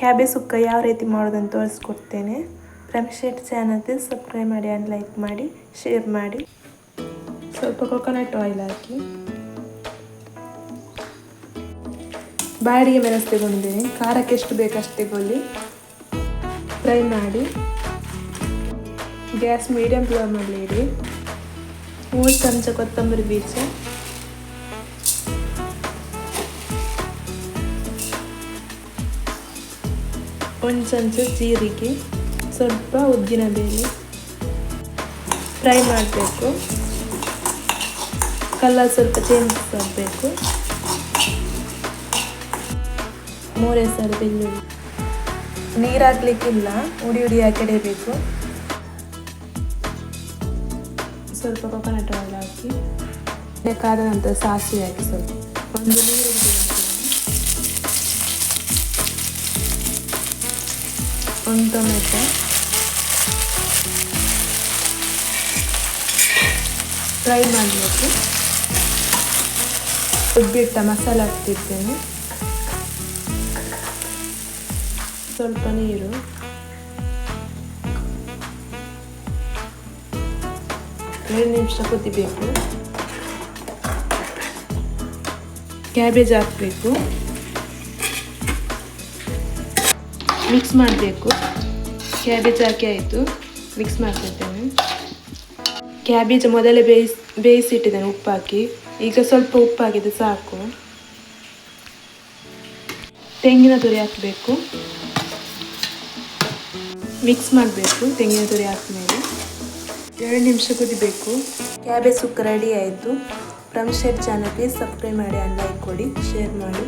Cabbage ಸುಕ್ಕ ಯಾವ ರೀತಿ ಮಾಡೋದಂತ ತೋರಿಸ್ಕೊಡ್ತೇನೆ. ರಮೇಶ್ ಚಾನಲ್ಗೆ ಸಬ್ಸ್ಕ್ರೈಬ್ ಮಾಡಿ ಆ್ಯಂಡ್ ಲೈಕ್ ಮಾಡಿ ಶೇರ್ ಮಾಡಿ. ಸ್ವಲ್ಪ ಕೊಕೊನಟ್ ಆಯಿಲ್ ಹಾಕಿ. ಬಾಡಿಗೆ ಮೆಣಸು ತಗೊಂಡಿದ್ದೀನಿ. ಖಾರಕ್ಕೆ ಎಷ್ಟು ಬೇಕು ಅಷ್ಟು ತಗೊಳ್ಳಿ. ಫ್ರೈ ಮಾಡಿ. ಗ್ಯಾಸ್ ಮೀಡಿಯಂ ಫ್ಲೇಮ್ ಮಾಡಲಿ ಇಡಿ ಮೂರು ಚಮಚ ಕೊತ್ತಂಬರಿ ಬೀಜ. ಒಂದು ಚಮಚ ಜೀರಿಗೆ, ಸ್ವಲ್ಪ ಉದ್ದಿನ ಬೇಳೆ, ಫ್ರೈ ಮಾಡಬೇಕು. ಕಲರ್ ಸ್ವಲ್ಪ ಚೇಂಜ್ ಮಾಡಬೇಕು. ಮೂರೇ ಸಲ ಬೆಳ್ಳುಳ್ಳಿ. ನೀರು ಹಾಕ್ಲಿಕ್ಕಿಲ್ಲ ಉಡಿ ಉಡಿ ಹಾಕಿಡಬೇಕು ಸ್ವಲ್ಪ ಕೊಕೊನಟ್ ಆಯಿಲ್ ಹಾಕಿ ಬೇಕಾದ ನಂತರ ಸಾಸಿವೆ ಹಾಕಿ ಸ್ವಲ್ಪ. ಒಂದು ನೀರು ಒಂದು ಟೊಮೆಟೊ ಫ್ರೈ ಮಾಡಬೇಕು. ರುಬ್ಬಿಟ್ಟ ಮಸಾಲೆ ಹಾಕ್ತಿರ್ತೇನೆ. ಸ್ವಲ್ಪ ನೀರು. ಎರಡು ನಿಮಿಷ ಕುದಿಬೇಕು. ಕ್ಯಾಬೇಜ್ ಹಾಕಬೇಕು. ಮಿಕ್ಸ್ ಮಾಡಬೇಕು. ಕ್ಯಾಬೇಜ್ ಹಾಕಿ ಆಯಿತು. ಮಿಕ್ಸ್ ಮಾಡ್ತಿದ್ದೇನೆ ಕ್ಯಾಬೇಜ್ ಮೊದಲೇ ಬೇಯಿಸಿ, ಬೇಯಿಸಿಟ್ಟಿದ್ದೇನೆ ಉಪ್ಪು ಹಾಕಿ ಈಗ ಸ್ವಲ್ಪ ಉಪ್ಪು ಹಾಕಿದ್ರೆ ಸಾಕು. ತೆಂಗಿನ ತುರಿ ಹಾಕಬೇಕು. ಮಿಕ್ಸ್ ಮಾಡಬೇಕು, ತೆಂಗಿನ ತುರಿ ಹಾಕಿದ್ಮೇಲೆ ಎರಡು ನಿಮಿಷ ಕುದಿಬೇಕು. ಕ್ಯಾಬೇಜ್ ಸುಕ್ಕ ರೆಡಿ ಆಯಿತು. ರಮೇಶ್ ಚಾನಲ್ಗೆ ಸಬ್ಸ್ಕ್ರೈಬ್ ಮಾಡಿ ಆ್ಯಂಡ್ ಲೈಕ್ ಕೊಡಿ ಶೇರ್ ಮಾಡಿ.